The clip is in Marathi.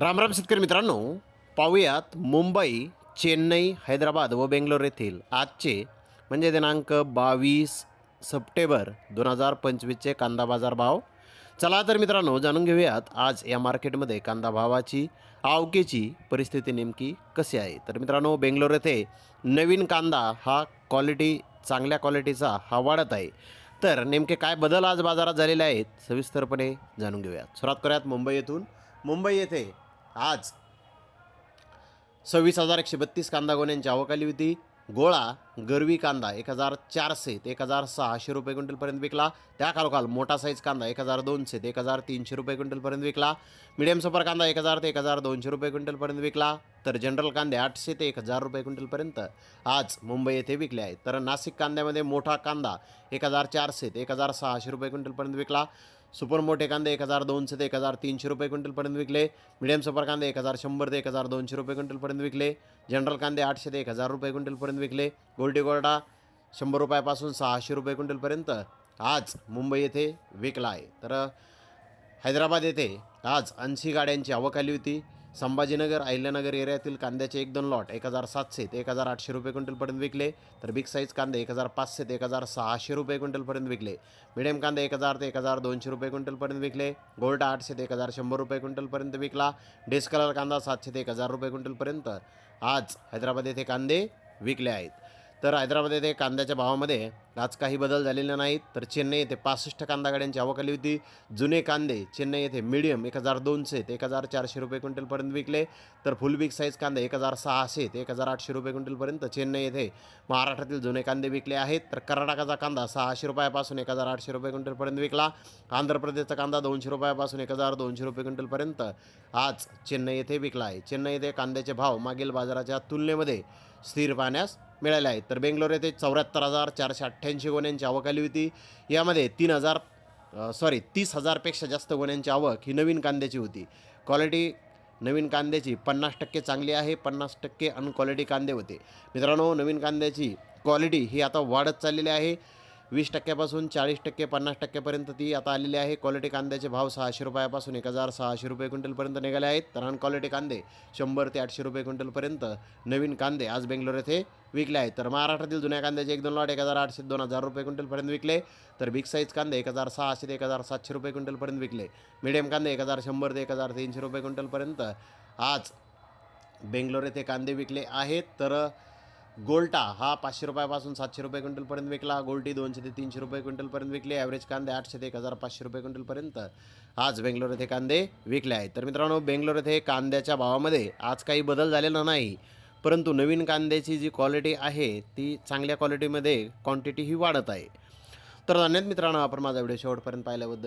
रामराम शेतकरी मित्रांनो. पाहूयात मुंबई चेन्नई हैदराबाद व बेंगलोर येथील आजचे म्हणजे दिनांक बावीस सप्टेंबर दोन हजार पंचवीसचे कांदा बाजार भाव. चला तर मित्रांनो जाणून घेऊयात आज या मार्केटमध्ये कांदा भावाची आवकेची परिस्थिती नेमकी कशी आहे. तर मित्रांनो बेंगलोर येथे नवीन कांदा हा क्वालिटी चांगल्या क्वालिटीचा हा वाढत आहे. तर नेमके काय बदल आज बाजारात झालेले आहेत सविस्तरपणे जाणून घेऊयात. सुरुवात करूयात मुंबई येथून. मुंबई येथे आज सव्वीस हजार एकशे बत्तीस कांदा गोण्यांची आवक आली होती. गोळा गरवी कांदा एक हजार चारशे ते एक हजार सहाशे रुपये क्विंटलपर्यंत विकला त्या खालोखाल मोठा साईज कांदा एक हजार दोनशे ते एक हजार तीनशे रुपये क्विंटलपर्यंत विकला मिडियम सुपर कांदा एक हजार ते एक हजार दोनशे रुपये क्विंटलपर्यंत विकला तर जनरल कांदे आठशे ते एक हजार रुपये क्विंटलपर्यंत आज मुंबई येथे विकले आहेत तर नाशिक कांद्यामध्ये मोठा कांदा एक हजार चारशे ते एक हजार सहाशे रुपये क्विंटलपर्यंत विकला सुपर मोठे कांदे एक हजार दोनशे ते एक हजार तीनशे रुपये क्विंटलपर्यंत विकले मिडियम सुपर कांदे एक हजार शंभर ते एक हजार दोनशे रुपये क्विंटलपर्यंत विकले जनरल कांदे आठशे ते एक हजार रुपये क्विंटलपर्यंत विकले गोल्ड गोल्डा शंभर रुपयापासून सहाशे रुपये क्विंटलपर्यंत आज मुंबई येथे विकला आहे. तर हैदराबाद येथे आज ऐंशी गाड्यांची आवक आली होती. संभाजीनगर अहिल्यानगर एरियातील कांद्याचे एक दोन लॉट एक हजार सातशे ते एक हजार आठशे रुपये क्विंटलपर्यंत विकले. तर बिग साईज कांदे एक हजार पाचशे ते एक हजार सहाशे रुपये क्विंटलपर्यंत विकले. मिडियम कांदे एक हजार ते एक हजार दोनशे रुपये क्विंटलपर्यंत विकले. गोल्ड आठशे ते एक हजार शंभर रुपये क्विंटलपर्यंत विकला. डिस्कलर कांदा सातशे ते एक हजार रुपये क्विंटलपर्यंत आज हैदराबाद येथे कांदे विकले आहेत. तर हैदराबाद येथे कांद्याच्या भावामध्ये आज काही बदल झालेले नाहीत. तर चेन्नई येथे पासष्ट कांदा गाड्यांची आवक आली होती. जुने कांदे चेन्नई येथे मिडियम एक हजार दोनशे ते एक हजार चारशे रुपये क्विंटलपर्यंत विकले. तर फुल बिग साईज कांदे एक हजार सहाशे ते एक हजार आठशे रुपये क्विंटलपर्यंत चेन्नई येथे महाराष्ट्रातील जुने कांदे विकले आहेत. तर कर्नाटकाचा कांदा सहाशे रुपयापासून एक हजार आठशे रुपये क्विंटलपर्यंत विकला. आंध्र प्रदेशचा कांदा दोनशे रुपयापासून एक हजार दोनशे रुपये क्विंटलपर्यंत आज चेन्नई येथे विकला आहे. चेन्नई येथे कांद्याचे भाव मागील बाजाराच्या तुलनेमध्ये स्थिर पाहण्यास मिळाले आहेत. तर बेंगलोर येथे चौऱ्याहत्तर हजार चारशे अठ्ठ्याऐंशी गुन्ह्यांची आवक आली होती. यामध्ये तीन हजार सॉरी तीस हजारपेक्षा जास्त गुन्ह्यांची आवक ही नवीन कांद्याची होती. क्वालिटी नवीन कांद्याची पन्नास टक्के चांगली आहे पन्नास टक्के अनक्वालिटी कांदे होते. मित्रांनो नवीन कांद्याची क्वालिटी ही आता वाढत चाललेली आहे. वीस टक्क्यापासून चाळीस टक्के पन्नास टक्क्यापर्यंत ती आता आलेली आहे. क्वालिटी कांद्याचे भाव सहाशे रुपयापासून एक हजार सहाशे रुपये क्विंटलपर्यंत निघाले आहेत. तर अनक्वालिटी कांदे शंभर ते आठशे रुपये क्विंटलपर्यंत नवीन कांदे आज बेंगलोर येथे विकले आहेत. तर महाराष्ट्रातील जुन्या कांद्याचे एक दोन लॉट एक हजार आठशे दोन हजार रुपये क्विंटलपर्यंत विकले. तर बिग साईज कांदे एक हजार सहाशे ते एक हजार सातशे रुपये क्विंटलपर्यंत विकले. मिडियम कांदे एक हजार शंभर ते एक हजार तीनशे रुपये क्विंटलपर्यंत आज बेंगलोर येथे कांदे विकले आहेत. तर गोल्टा हा पाचशे रुपयापासून सातशे रुपये क्विंटलपर्यंत विकला. गोल्टी दोनशे ते तीनशे रुपये क्विंटलपर्यंत विकली ॲव्हरेज कांदे आठशे ते एक हजार पाचशे रुपये क्विंटलपर्यंत आज बेंगलोर येथे कांदे विकले आहेत. तर मित्रांनो बेंगलोर येथे कांद्याच्या भावामध्ये आज काही बदल झालेला नाही. परंतु नवीन कांद्याची जी क्वालिटी आहे ती चांगल्या क्वालिटीमध्ये क्वांटिटी ही वाढत आहे. तर धन्यवाद मित्रांनो आपण माझा व्हिडिओ शेवटपर्यंत पाहिल्याबद्दल.